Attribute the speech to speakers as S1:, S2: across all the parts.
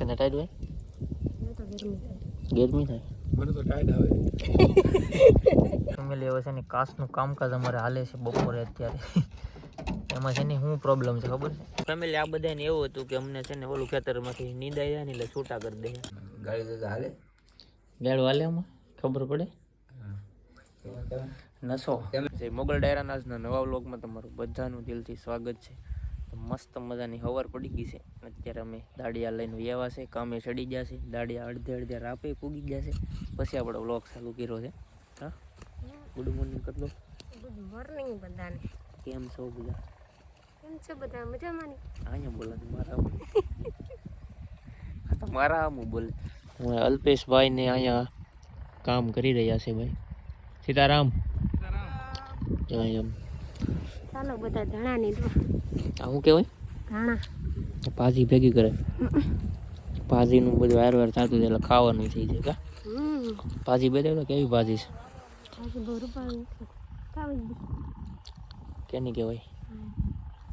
S1: તને ટાઈટ હોય?
S2: ગરમી થાય.
S3: મને તો આવે.
S1: છે ને કાસનું કામકાજ અમારે હાલે છે બપોરે અત્યારે. એમાં છે ને શું પ્રોબ્લેમ છે ખબર છે? ફેમિલી આ બધાને એવું હતું કે અમને છે ને ઓલું ખેતરમાંથી નીંદાઈ જાય ને એટલે છૂટા કરી દે.
S3: ગાડી તો હાલે.
S1: ગાડું હાલે આમાં ખબર પડે? નસો મોગલ ડાયરાના નવા વ્લોગમાં તમારું બધાનું દિલથી સ્વાગત છે. મસ્ત મજાની હવાર પડી ગઈ છે. અત્યારે અમે દાડિયા લઈને વ્યવા છે કામે ચડી ગયા છે. દાડિયા અડધે અડધે રાપે પૂગી ગયા છે. પછી આપણો વ્લોગ ચાલુ કર્યો છે. હા? ગુડ મોર્નિંગ કરલો
S2: ગુડ મોર્નિંગ બધાને.
S1: કેમ છો બધા?
S2: કેમ છે બધા? મજામાં ને
S1: અહીંયા બોલા મારા આ તો મારા આમ બોલે. હું અલ્પેશભાઈ ને અહીંયા કામ કરી રહ્યા છે ભાઈ. સીતારામ. જય એમ.
S2: ચાલો બધા ધણાની દો
S1: આવું શું કહેવાય?
S2: ધાણા.
S1: ભાજી ભેગી કરે. ભાજીનું બધું વાર વાર થતું એટલે ખાવાનું થઈ જાય કા? ભાજી બધે તો કેવી ભાજી છે? કેની કહેવાય?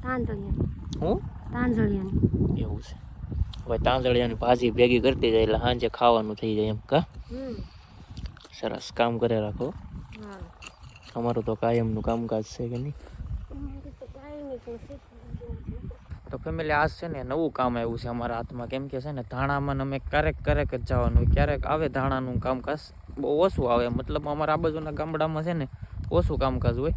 S2: તાંજળિયા
S1: હું?
S2: તાંજળિયાની.
S1: એવું છે. હવે તાંદળિયાની ભાજી ભેગી કરતી જાય એટલે સાંજે ખાવાનું થઈ જાય એમ કા? સરસ કામ કરે રાખો. અમારું તો કાયમનું કામકાજ છે કે નહીં
S2: અમારે તો કાંઈ નહીં પણ શીખવાનું
S1: તો ફેમિલી આજ છે ને નવું કામ આવ્યું છે અમારા હાથમાં. કેમ કે છે ને, ધાણામાં અમે ક્યારેક ક્યારેક જ જવાનું ક્યારેક આવે ધાણાનું કામકાજ. બહુ ઓછું આવે. મતલબ અમારા આ બાજુના ગામડામાં છે ને, ઓછું કામકાજ હોય.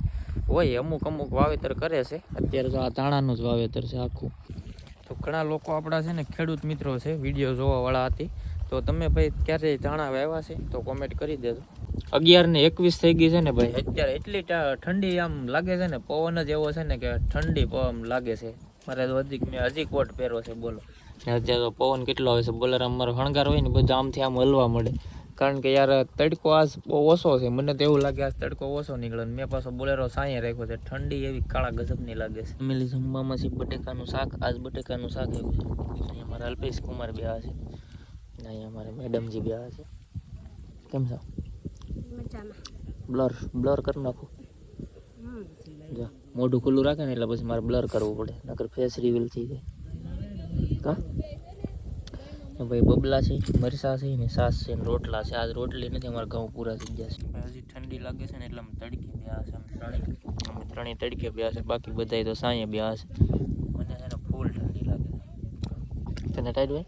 S1: હોય, અમુક અમુક વાવેતર કરે છે. અત્યારે તો આ ધાણાનું જ વાવેતર છે આખું. તો ઘણા લોકો આપણા છે ને ખેડૂત મિત્રો છે, વીડિયો જોવાવાળા હતી. તો તમે ભાઈ ક્યારે ધાણા વાવ્યા છે? તો કોમેન્ટ કરી દેજો. અગિયાર ને એકવીસ થઈ ગઈ છે ને ભાઈ? અત્યારે એટલી ઠંડી આમ લાગે છે ને, પવન જ એવો છે ને કે ઠંડી પવન લાગે છે. મારે તો હજી મેં હજી કોટ પહેર્યો છે, બોલો. અત્યારે તો પવન કેટલો આવે છે, બોલર અમારો હણગાર હોય ને, બધું આમથી આમ હલવા મળે કારણ કે યાર તડકો આજ બહુ ઓછો છે, મને તો એવું લાગે આજ તડકો ઓછો નીકળે મેં પાછો બોલેરો સાંયે રાખ્યો છે. ઠંડી એવી કાળા ગજબની લાગે છે. ફેમિલી જમવામાં છે બટેકાનું શાક, આજ બટેકાનું શાક એવું છે. અમારા મારા અલ્પેશ કુમાર બે છે. ને અહીંયા અમારે મેડમજી બે છે. કેમ છો? બ્લર બ્લર કરી નાખું.
S2: હમ.
S1: જો મોઢું ખુલ્લું રાખે ને એટલે પછી મારે બ્લર કરવું પડે. નકર ફેસ રિવીલ થઈ જાય. કા? ભાઈ બબલા છે મરસા છે ને સાસ છે ને રોટલા છે. આજ રોટલી નથી અમારા ઘઉં પૂરા થઈ ગયા છે. હજી ઠંડી લાગે છે ને એટલે અમે તડકી બ્યા છે. અમે ત્રણેય અમે ત્રણેય તડકે બ્યા છે. બાકી બધાય તો સાંયે બ્યા છે. મને છે ને ફૂલ ઠંડી લાગે છે. તને ટાઈટ
S2: તો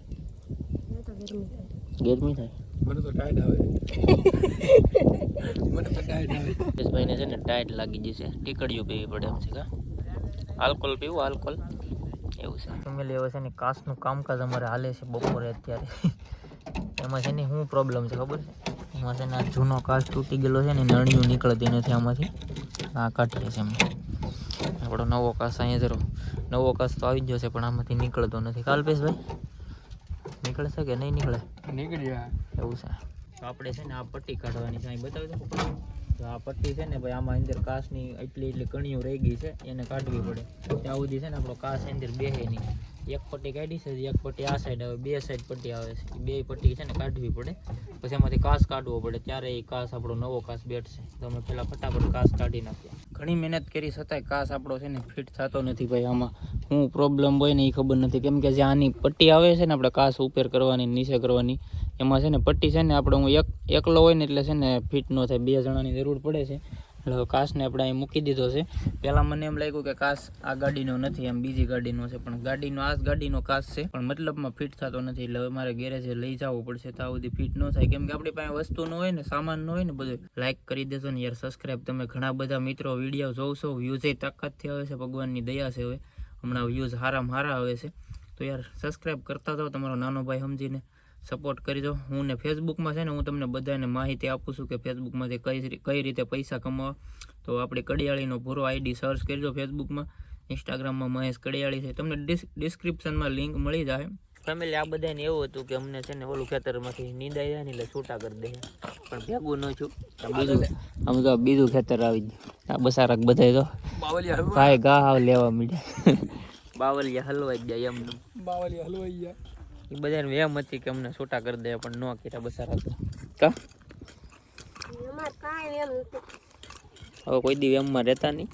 S2: ગરમી થાય.
S3: મને તો ટાઈટ આવે. મને તો ટાઈટ આવે.
S1: ભાઈને છે ને ટાઈટ લાગી જશે ટીકડીઓ પીવી પડે એમ છે કા? આલ્કોહોલ પીવું આલ્કોહોલ. એવું છે. ફેમિલી હવે છે ને કાસનું કામકાજ અમારે હાલે છે બપોરે અત્યારે. એમાં છે ને શું પ્રોબ્લેમ છે ખબર છે? એમાં છે ને આ જૂનો કાચ તૂટી ગયેલો છે ને નળિયું નીકળતી નથી આમાંથી. આ કાઢીએ છે એમ. આપણો નવો કાસ અહીંયા જરો નવો કાસ તો આવી ગયો છે પણ આમાંથી નીકળતો નથી. કાલ્પેશભાઈ નીકળે છે કે નહીં નીકળે?
S3: નીકળી જાય.
S1: એવું છે. તો આપણે છે ને આ પટ્ટી કાઢવાની છે. અહીં બતાવી દઉં તો આ પટ્ટી છે ને ભાઈ આમાં અંદર કાસની એટલી એટલી કણીઓ રહી ગઈ છે એને કાઢવી પડે. ત્યાં સુધી છે ને આપણો કાસ અંદર બેહે નહીં. એક પટ્ટી કાઢી છે એક પટ્ટી આ સાઈડ આવે બે સાઈડ પટ્ટી આવે છે. બે પટ્ટી છે ને કાઢવી પડે. પછી એમાંથી કાસ કાઢવો પડે. ત્યારે એ કાસ આપણો નવો કાસ બેઠશે. તો અમે પહેલાં ફટાફટ કાસ કાઢી નાખ્યા ઘણી મહેનત કરી, છતાંય કાસ આપણો છે ને ફિટ થતો નથી ભાઈ આમાં. શું પ્રોબ્લેમ હોય ને એ ખબર નથી. કેમ કે જે આની પટ્ટી આવે છે ને આપણે કાસ ઉપર કરવાની નીચે કરવાની, એમાં છે ને પટ્ટી છે ને આપણે હું એક, એકલો હોય ને એટલે છે ને ફિટ ન થાય. બે જણાની જરૂર પડે છે. એટલે કાશને આપણે અહીં મૂકી દીધો છે. પહેલાં મને એમ લાગ્યું કે કાસ આ ગાડીનો નથી એમ બીજી ગાડીનો છે. પણ ગાડીનો, આ ગાડીનો કાસ છે. પણ મતલબમાં ફિટ થતો નથી, એટલે હવે મારે ગેરેજે લઈ જવું પડશે. તો આ સુધી ફિટ ન થાય. કેમ કે આપણી પાસે વસ્તુ ન હોય ને, સામાન ન હોય ને, બધું. લાઇક કરી દેજો ને યાર સબસ્ક્રાઈબ તમે ઘણા બધા મિત્રો વીડિયો જોવશો વ્યૂઝ તાકાતથી આવે છે, ભગવાનની દયા છે હવે. હમણાં વ્યૂઝ હારા હારા આવે છે. તો યાર સબસ્ક્રાઈબ કરતા જાઓ. તમારો નાનો ભાઈ સમજીને. સપોર્ટ કરી દો. હું ને ફેસબુકમાં છે ને હું તમને બધાને માહિતી આપું છું કે ફેસબુકમાંથી કઈ કઈ રીતે પૈસા કમાવા. તો આપણી કડિયાળીનો પૂરો આઈડી સર્ચ કરજો ફેસબુકમાં ઇન્સ્ટાગ્રામમાં મહેશ કડિયાળી છે. તમને ડિસ્ક્રિપ્શનમાં લિંક મળી જાય. ફેમિલી આ બધાને એવું હતું કે અમને છે ને ઓલું ખેતરમાંથી નીંદાઈ જાય ને એટલે છૂટા કરી દે. પણ ભેગું ન છું બીજું આમ તો બીજું ખેતર આવી ગયું. આ બસારક બધાય તો ભાઈ ગા હાવ લેવા મીડ્યા બાવલિયા હલવાઈ ગયા એમનું.
S3: બાવલિયા હલવાઈ ગયા.
S1: એ બધાને વેમ હતી કે અમને છૂટા કરી દે પણ ન કર્યા બસારા તો. કા?
S2: એમ
S1: હવે કોઈ દી વેમમાં રહેતા નહીં?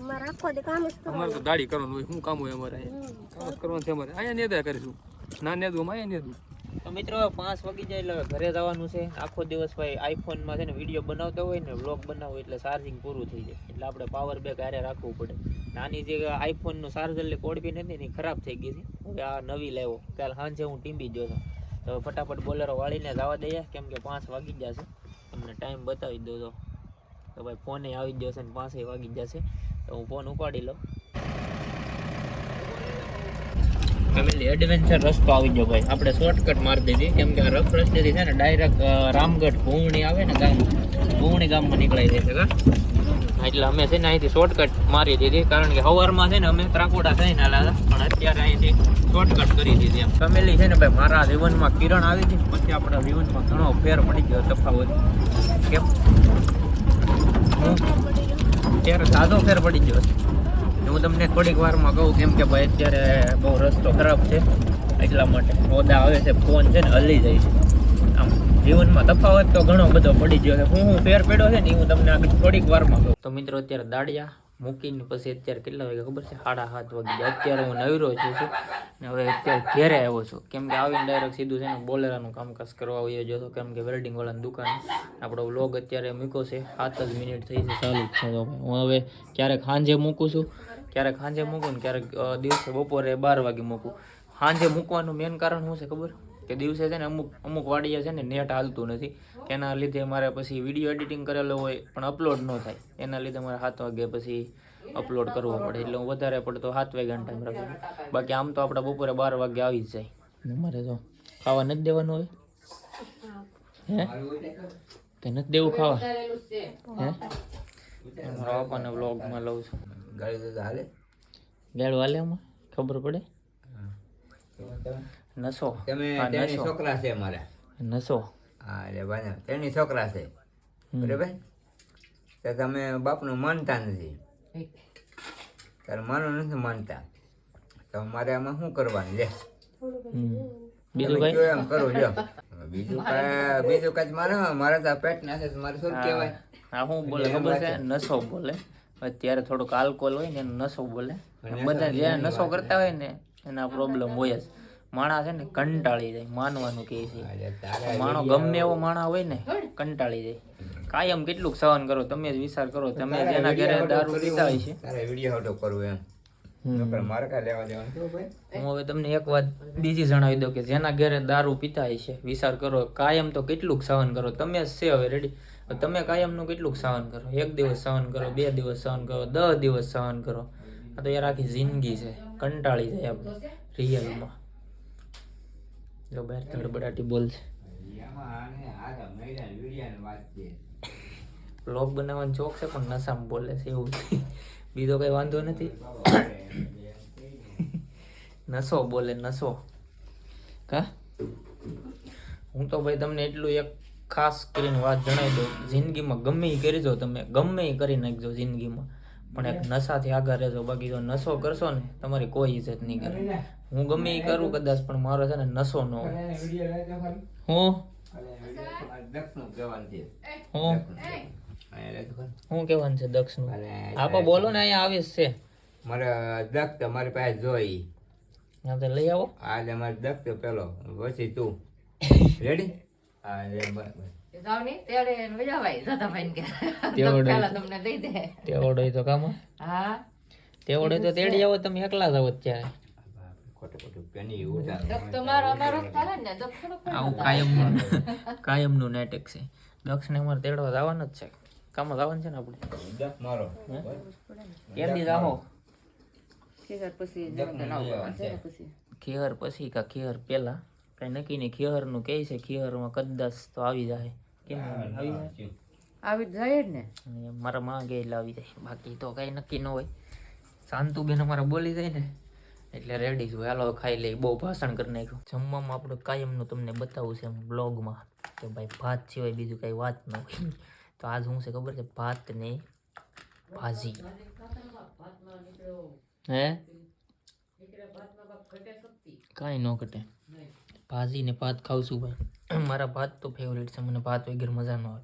S2: અમારે આખો દી કામ જ
S3: અમારે તો દાઢી કરવાનું હોય શું કામ હોય અમારે
S2: કરવાનું
S3: કામ કરવાનું છે અમારે. અહીંયા નેદા કરીશું. ના નેદવું અહીંયા નેદવું
S1: તો મિત્રો, પાંચ વાગી જાય એટલે ઘરે જવાનું છે. આખો દિવસ ભાઈ આઈફોનમાં છે ને વીડિયો બનાવતો હોય ને વ્લોગ બનાવો એટલે ચાર્જિંગ પૂરું થઈ જાય. એટલે આપણે પાવર બેક હારે રાખવું પડે. નાની જે આઈફોનનું ચાર્જર કોડ કોડબી નથી ને ખરાબ થઈ ગઈ છે. હવે આ નવી લેવો કાલ સાંજે હું ટીંબી ગયો છું તો ફટાફટ બોલેરો વાળીને જવા દઈએ, કેમ કે પાંચ વાગી જશે તમને ટાઈમ બતાવી દઉં તો. તો ભાઈ ફોને આવી જશે ને પાંચે વાગી જશે તો હું ફોન ઉપાડી લઉં. ફેમિલી એડવેન્ચર રસ્તો આવી ગયો ભાઈ. આપણે શોર્ટકટ મારી દીધી. કેમ કે આ રફ રસ્તેથી છે ને ડાયરેક્ટ રામગઢ ભૂવણી આવે ને ગામ, ભૂવણી ગામમાં નીકળાઈ જાય છે કા એટલે અમે છે ને અહીંથી શોર્ટકટ મારી દીધી. કારણ કે સવારમાં છે ને અમે ત્રાકોડા થઈને હાલા પણ અત્યારે અહીંથી શોર્ટકટ કરી દીધી એમ. ફેમિલી છે ને ભાઈ, મારા જીવનમાં કિરણ આવી હતી. પછી આપણા જીવનમાં ઘણો ફેર પડી ગયો, તફાવત. કેમ? ત્યારે સાદો ફેર પડી ગયો હું તમને થોડીક વારમાં કહું કેમ કે ભાઈ અત્યારે બહુ રસ્તો ખરાબ છે એટલા માટે ઓદા આવે છે, ફોન છે ને હલી જાય છે. આમ જીવનમાં તફાવત તો ઘણો બધો પડી ગયો છે. હું હું ફેર પડ્યો છે ને હું તમને આગળ થોડીક વારમાં કહું. તો મિત્રો અત્યારે દાડિયા મૂકીને પછી અત્યારે કેટલા વાગે ખબર છે? સાડા સાત વાગે અત્યારે હું નવરો છું છું ને હવે અત્યારે ઘેરે આવ્યો છું. કેમ કે આવીને ડાયરેક્ટ સીધું છે ને બોલેરાનું કામકાજ કરવા આવ્યો જો કેમ કે વેલ્ડિંગ વાળાની દુકાન આપણો વ્લોગ અત્યારે મૂક્યો છે. સાત જ મિનિટ થઈ છે. ચાલુ છે. હું હવે ક્યારેક સાંજે મૂકું છું. ક્યારેક સાંજે મૂકું ને ક્યારેક દિવસે બપોરે બાર વાગે મૂકું. સાંજે મૂકવાનું મેન કારણ શું છે ખબર? કે દિવસે છે ને અમુક અમુક વાડિયા છે ને નેટ હાલતું નથી. એના લીધે મારે પછી વીડિયો એડિટિંગ કરેલો હોય, પણ અપલોડ ન થાય. એના લીધે મારે સાત વાગે પછી અપલોડ કરવો પડે. એટલે હું વધારે પડતો સાત વાગ્યાનો ટાઈમ રાખું. બાકી આમ તો આપણે બપોરે બાર વાગે આવી જ જાય. મારે તો ખાવા નથી દેવાનું હોય હે? કે નથી દેવું ખાવા. હે? મારા પપ્પાને વ્લોગમાં લઉં છું.
S4: ગાડી તો હાલે.
S1: ગાડું હાલે આમાં? ખબર પડે? નસો.
S4: તમે તેની છોકરા છે મારા
S1: નસો.
S4: હા એટલે ભાઈ તેની છોકરા છે. બરાબર? તો તમે બાપનું માનતા નથી. તારે માનું નથી માનતા. તો મારે આમાં શું કરવાનું? લે.
S1: હમ. બીજું
S4: કઈ? એમ કરો લ્યો. બીજું કાંઈ બીજું કાંઈ મારે? મારે તો પેટ નાખે તો મારે શું કહેવાય?
S1: હા હું બોલે ખબર છે? નસો બોલે. અત્યારે થોડુંક આલ્કોહોલ હોય ને એને નસો બોલે. બધા જે નસો કરતા હોય ને એના પ્રોબ્લેમ હોય જ. માણસ છે ને કંટાળી જાય માનવાનું કહે છે. માણો ગમે એવો માણસ હોય ને કંટાળી જાય. કાયમ કેટલું સહન કરો તમે જ વિચાર કરો તમે જેના ઘરે દારૂ પીતા હોય છે. હું હવે તમને એક વાત બીજી જણાવી દઉં કે જેના ઘરે દારૂ પીતા હોય છે વિચાર કરો કાયમ તો કેટલું સહન કરો. તમે જ છે હવે રેડી તમે કાયમનું કેટલું સહન કરો? એક દિવસ સહન કરો, બે દિવસ સહન કરો, દસ દિવસ સહન કરો. આ તો યાર આખી જિંદગી છે. કંટાળી જાય આપણે રિયલમાં. જો બહાર તડબડાટી બોલ છે બ્લોગ બનાવવાનો ચોક છે, પણ નશામાં બોલે છે એવું બીજો કઈ વાંધો નથી. નસો બોલે નસો કા? હું તો ભાઈ તમને એટલું એક ખાસ કરીને વાત જણાવી દઉં જિંદગીમાં ગમે એ કરી દો તમે ગમે એ કરી નાખજો જિંદગીમાં. પણ એક નશાથી આગળ રહેજો બાકી જો નશો કરશો ને તમારી કોઈ ઇજ્જત નહીં કરે. હું ગમે એ કરું કદાચ પણ મારો છે ને નશો ન હોય. હું?
S4: દક્ષનું કહેવાનું છે.
S1: હું? કહેવાનું છે દક્ષનું? આપો બોલો ને અહીંયા આવીશ છે.
S4: મારે દક્ષ મારી પાસે જોઈ.
S1: હા તો લઈ આવો.
S4: આજે મારે દક્ષ પેલો. પછી તું. રેડી
S5: તેડે ને વજાવાય દાદાભાઈને કે
S1: તેવડે.
S5: પેલા તમને દઈ દે.
S1: તેવડો તો કામ
S5: હા.
S1: તેવડો તો તેડી આવો તમે એકલા જ આવો ત્યારે
S4: ખોટું ખોટું પેની ઉતાર
S5: દક્ષ તો મારો અમારો જ ચાલે ને
S1: આવું કાયમનું કાયમનું નાટક છે. દક્ષને અમારે તેડવા જવાનું જ છે. કામ જવાનું છે ને આપણે?
S4: દક્ષ
S1: કેમ
S5: પછી ને
S1: ખીહર પછી. કા ખેર પેલા? કઈ નક્કી નહીં ખીહરનું કહે છે ખીહરમાં કદાચ તો આવી જાય. કેમ આવી જાય?
S5: આવી જ જાય જ ને.
S1: મારા માં ગયા એટલે આવી જાય. બાકી તો કઈ નક્કી ન હોય. શાંતુબેન અમારા બોલી જાય ને એટલે રેડી છું. હાલો ખાઈ લઈ બહુ ભાષણ કરી નાખ્યું. જમવામાં આપણે કાયમનું તમને બતાવું છે એમ બ્લોગમાં કે ભાઈ ભાત સિવાય બીજું કઈ વાત ન હોય. તો આજ શું છે ખબર છે ભાત ને ભાજી. હે? કાંઈ ન ઘટે. ભાજી ને ભાત ખાઉં છું ભાઈ. મારા ભાત તો ફેવરેટ છે, મને ભાત વગર મજા ન આવે.